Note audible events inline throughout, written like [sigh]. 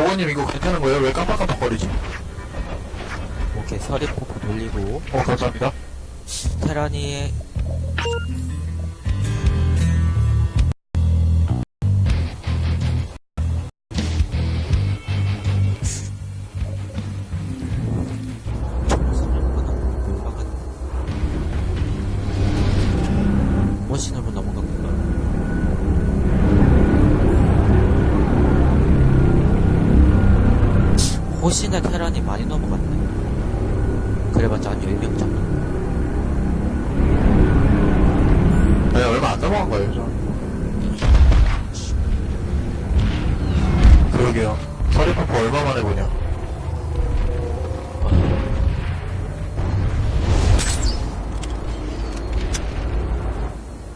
모건님 이거 괜찮은 거예요? 왜 깜빡깜빡거리지? 오케이 서리 포포 돌리고 어 감사합니다 테란이 호신의 테란이 많이 넘어갔네. 그래봤자 한 10명 정도. 네 얼마 안 넘어간 거예요 저. 그러게요. 서리퍼프 얼마 만에 보냐?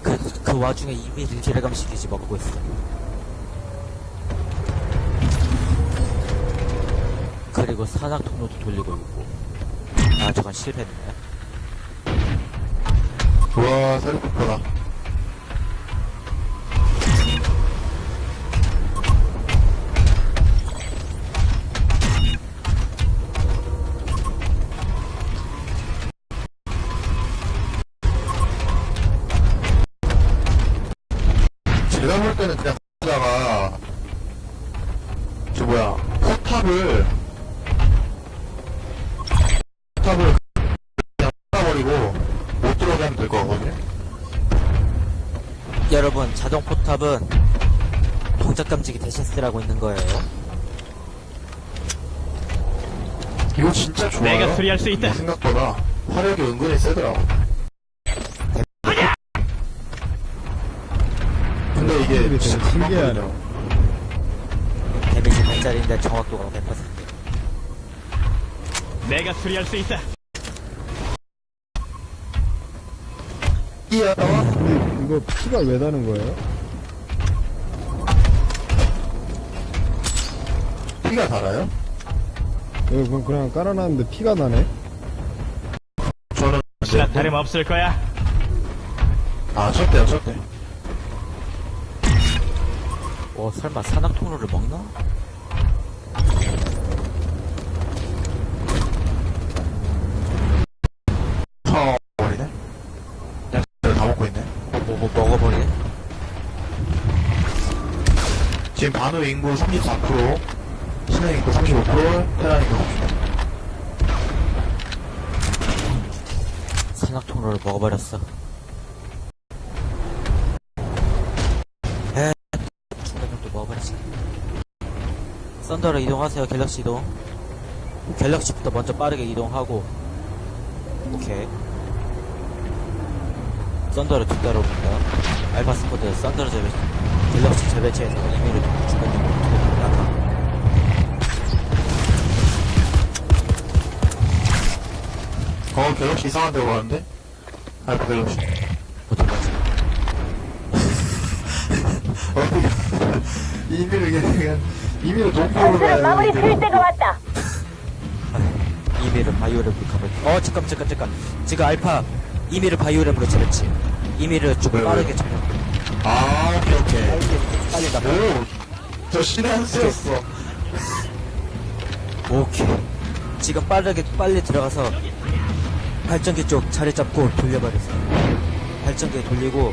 그, 그 와중에 이미 기레감 시키지 먹고 있어. 그리고 산악 통로도 돌리고 있고. 아, 저건 실패했네. 우와 서리퍼프다 제가 볼 때는 그냥 다가 저 뭐야 포탑을 포탑을 그냥 쏴버리고 못 들어오게 하면 될 거거든요 여러분, 자동 포탑은 동작 감지기 대신 쓰라고 있는 거예요. 이거 진짜 좋아요 내가 수리할 수 있다. 생각보다 화력이 은근히 세더라고 근데 이게 진짜 신기하네. 데미지 100짜리인데 정확도가 100%. 내가 수리할 수 있다. 근데 이거 피가 왜 다는 거예요? 피가 달아요? 이거 그냥, 그냥 깔아놨는데 피가 나네? 저는 나 다름없을 거야. 아 쳤대요 쳤대 어, 설마 산악 통로를 먹나? 쳐버리네 약을 다 먹고 있네 뭐, 뭐, 뭐 먹어버리네? 지금 반우 인구 34% 신의 인구 35% 테란 인구 30% 산악 통로를 먹어버렸어. 썬더로 이동하세요, 갤럭시 이동. 갤럭시부터 먼저 빠르게 이동하고. 오케이. 썬더로 뒤따라옵니다. 알파 스쿼드 썬더로 재배, 갤럭시 재배치에서 이미를 중간에 나타. 어 갤럭시 이상한 데로 가는데? 알파 갤럭시 어디 가지? [laughs] 어 이미를 그냥 이미를 동부로 전투는 가요 마무리 될 때가 왔다. 이미를 바이오랩으로 가면 어 잠깐 잠깐 잠깐 지금 알파 이미를 바이오랩으로 재배치 이미를 왜? 빠르게 좀 아 오케이 오케이. 빨리 나가 오저 신의 한 수였어. 오케이. 지금 빠르게 빨리 들어가서 발전기 쪽 자리 잡고 돌려버렸어 발전기 돌리고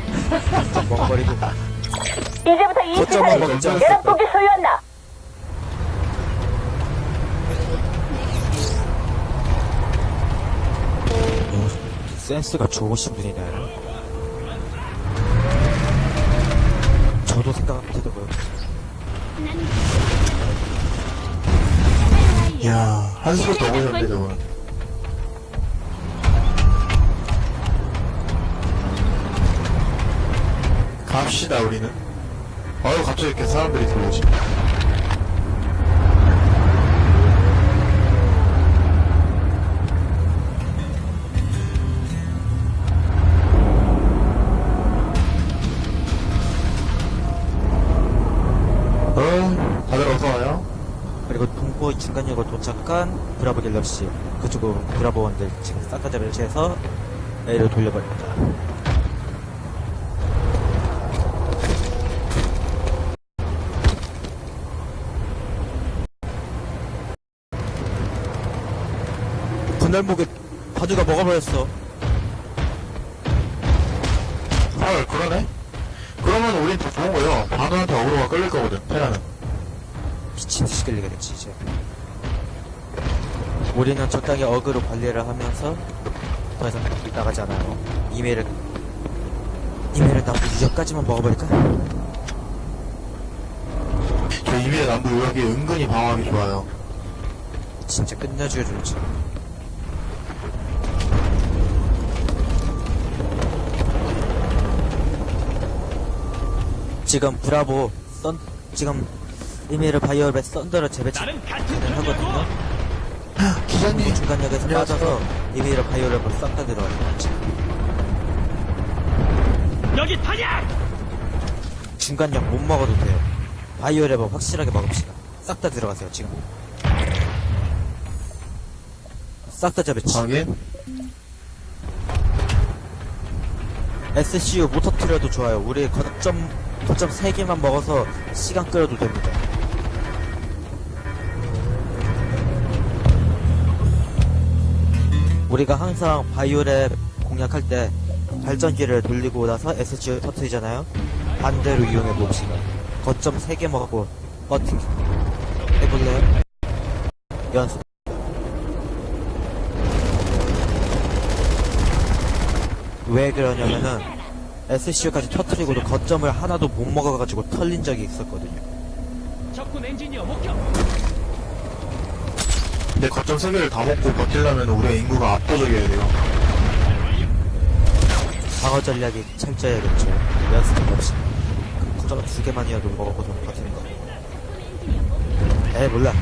좀 먹어버리고. 이제부터 이 거점은 시간이 먹지 않았을 여러분께 소유한다. 센스가 좋으신 분이네 저도 생각 못하더고요. 이야 한수를 더 보셨네 저분 갑시다 우리는. 어휴 갑자기 이렇게 사람들이 들어오지 시작한 브라보 갤럭시 그쪽으로 브라보원들 지금 싹다 배치해서 A를 돌려버립니다. 분날목에 바지가 먹어버렸어. 헐 그러네? 그러면 우린 더 좋은거요 바누한테 어그로가 끌릴 거거든, 테라는. 미친 듯이 끌리게 됐지, 이제. 우리는 적당히 어그로 관리를 하면서 더 이상 나가지 않아요. 이메일을 이메일을 남부 유적까지만 먹어버릴까? 저 이미의 남부 유역이 은근히 방어하기 좋아요 진짜 끝내주게 좋지. 지금 브라보 썬 지금 이메일 바이오랩의 썬더를 재배치를 하거든요. 편이라고. 기자님 중간역에서 안녕하세요. 빠져서 이메일 바이오랩으로 싹다 들어가요. 여기 타냐? 중간역 못 먹어도 돼요. 바이오랩은 확실하게 먹읍시다. 싹 다 들어가세요 지금. 싹다 재배치. 확인 SCU 못 터트려도 좋아요. 우리 거점, 거점 3개만 먹어서 시간 끌어도 됩니다. 우리가 항상 바이오랩 공략할 때 발전기를 돌리고 나서 SCU 터트리잖아요. 반대로 이용해 봅시다. 거점 3개 먹고 버팅 해볼래요? 연습. 왜 그러냐면은 SCU까지 터트리고도 거점을 하나도 못 먹어가지고 털린 적이 있었거든요. 적군 엔지니어 목격. 근데 거점 3개를 다 먹고 버틸려면 우리의 인구가 압도적이어야 돼요 방어 전략이 철저해야겠죠. 연습해봅시다. 거점 두 개만이어도 먹어도 버티는 거. 에 몰라.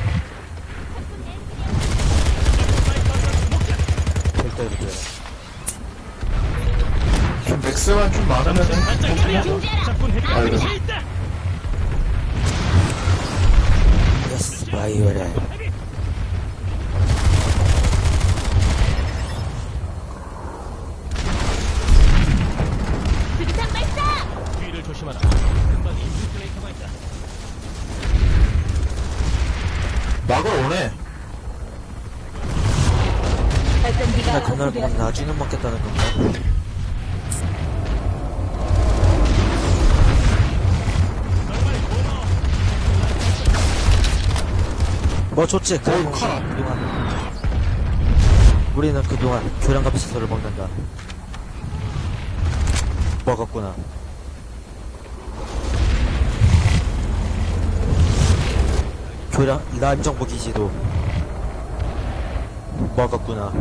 절대로 그래. 좀 맥스만 좀 많으면은 적군 아이고. 예스 바이오랩. 조심하라. 금방 인플레이터가 있다. 막을 오네 나 그날 보면 나중에 먹겠다는 건가? 뭐 좋지 그 칼. 그동안 우리는 그동안 교량갑 시설을 먹는다 먹었구나 교량 난정보 기지도. 먹었구나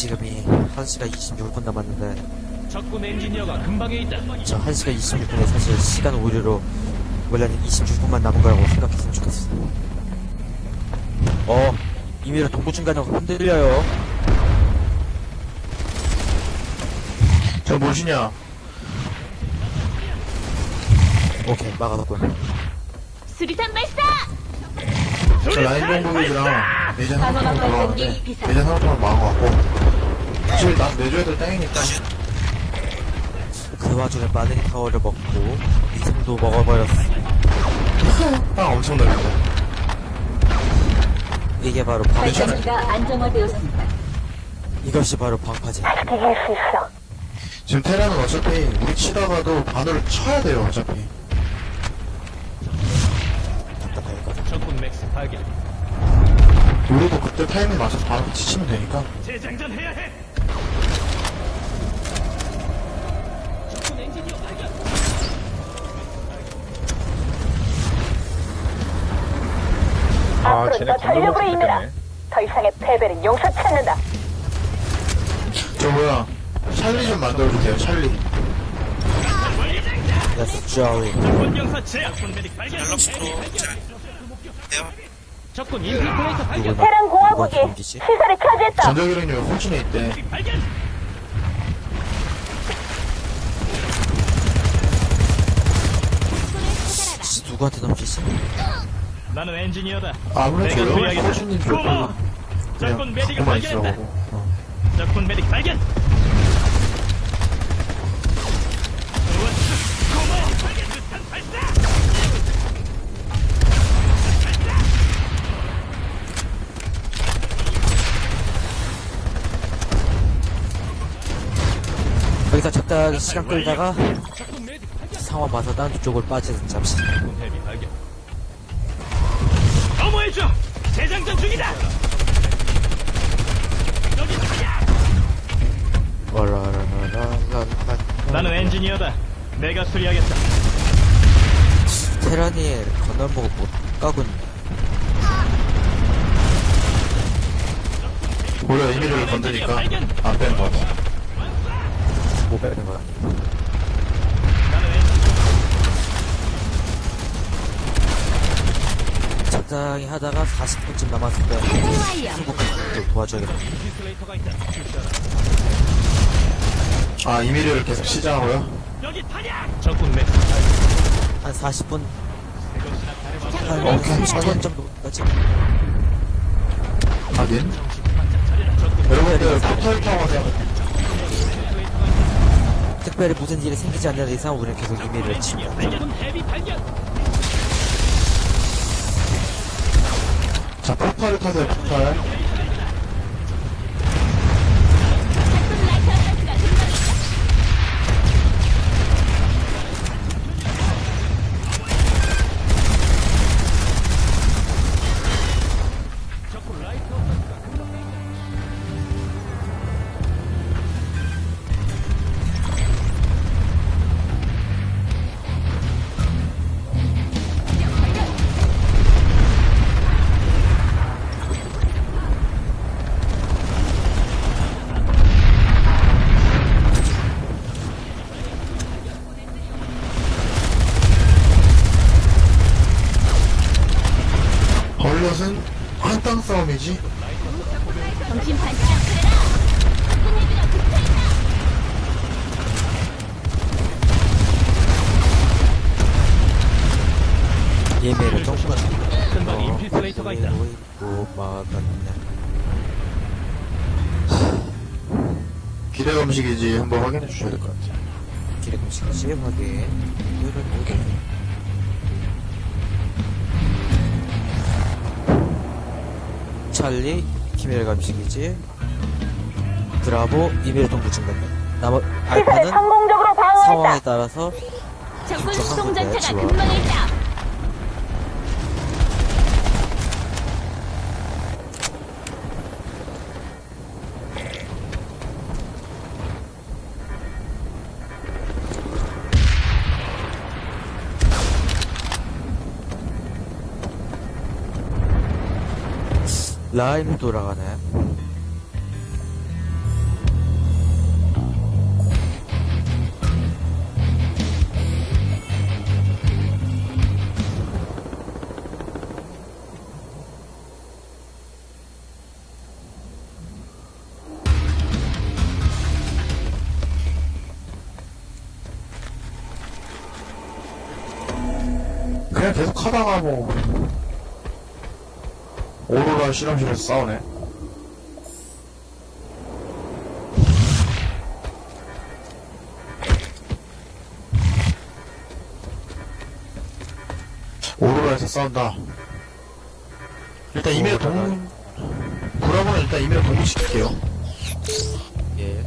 지금이 1시간 26분 남았는데 적군 엔지니어가 근방에 있다. 저 1시간 26분에 사실 시간 오류로 원래는 26분만 남은 거라고 생각했으면 좋겠어. 어, 이미로 동부 중간에 흔들려요. 저 무엇이냐 오케이, 막아놨군. 수류탄 발사! 저 라인 방어막 상업통을 발전기 돌아가는데. 내재 상업통을 막아갖고 내줘야 될 땅이니까 그 와중에 마늘이 타워를 먹고 이승도 먹어버렸어. 땅 엄청 넓어 이게 바로 방, 발전기가 안정화되었습니다. 이것이 바로 방파제. 이길 수 있어. 지금 테라는 어차피 우리 치다가도 반으로 쳐야 돼요 어차피 답답하니까. 적군 맥스 발견. 우리도 그때 타이밍 맞춰서 바로 치치면 되니까 재장전 해야 해. 쟤네 더 전력으로 임해라. 더 이상의 패배는 용서치 않는다. 저 뭐야 찰리 좀 만들어주세요 찰리 jolly. 적군 병사 제압. 적군 메딕 발견. 적군. 누구나 테란 공화국이? 시설을 차지했다. 전자기력률 홀진에 있대. 발견. 누구한테 넘기지? 나는 엔지니어다. 아무래도 내가 조용히 줄 고마워. 적군 메딕을 그만 발견했다. 있으라고. 어. 적군 메딕 발견. 고마워. 발견. 발사. 여기서 적당히 시간 끌다가. 상황 봐서 다른 쪽으로 빠지는 잠시. 적군 헤비 발견. 어머해줘. 재장전 중이다. 여기. 와라라라라라라. 나는 엔지니어다. 내가 수리하겠다. 테란이 건널목을 못 까군. 오히려 이미를 건드니까 안 빼는 거 같아. 못 빼는 거야. 적당히 하다가 40분쯤 남았을 때 승복을 도와줘야겠다. 아, 이미를 계속 타냐? 적군 메딕. 한 40분, 한 오케이, 30분 정도까지. 하긴. 여러분들 포털 타워 생각 특별히 무슨 일이 생기지 않는 이상 우리는 계속 이미를 칩니다. 적군 헤비 발견. 자, 포탈을 타세요, 포탈. 예매를 조금 근방에 인피니트레이터가 있다. 있고 막았네. 기대 음식이지 한번 확인해 주셔야 될 것 같아요. 기름 음식이지 확인. 이거를 오케이. 찰리 키메라 감식이지. 브라보 이메일 동 부 증가다. 나머 알파는 성공적으로 상황에 방어했다. 따라서 적군 직접 수송 하면 돼, 전차가 지금. 근방에 있다. 라임이 돌아가네. 그냥 계속 하다가 뭐 오로라 실험실에서 싸우네. 오로라에서 싸운다. 일단 이메일 동 브라보는 일단 이메일 동기시킬게요. 예.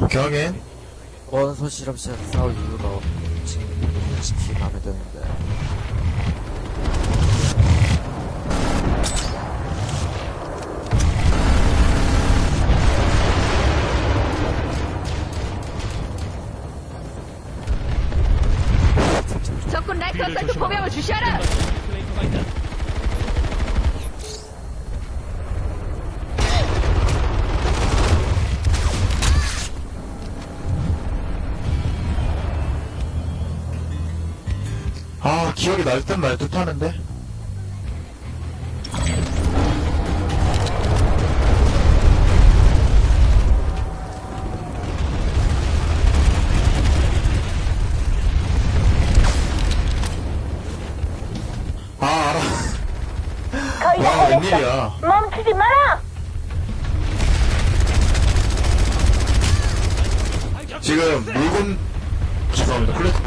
확인. 원소 실험실에서 싸울 이유가 없- 마음에 드는데. 적군 라이터스한테 보병을 주시하라. 기억이 날듯말듯 하는데? 아, 알아. 거의 다 와. 웬일이야. 멈추지 마라. 지금 물건, 죄송합니다. 죄송해요.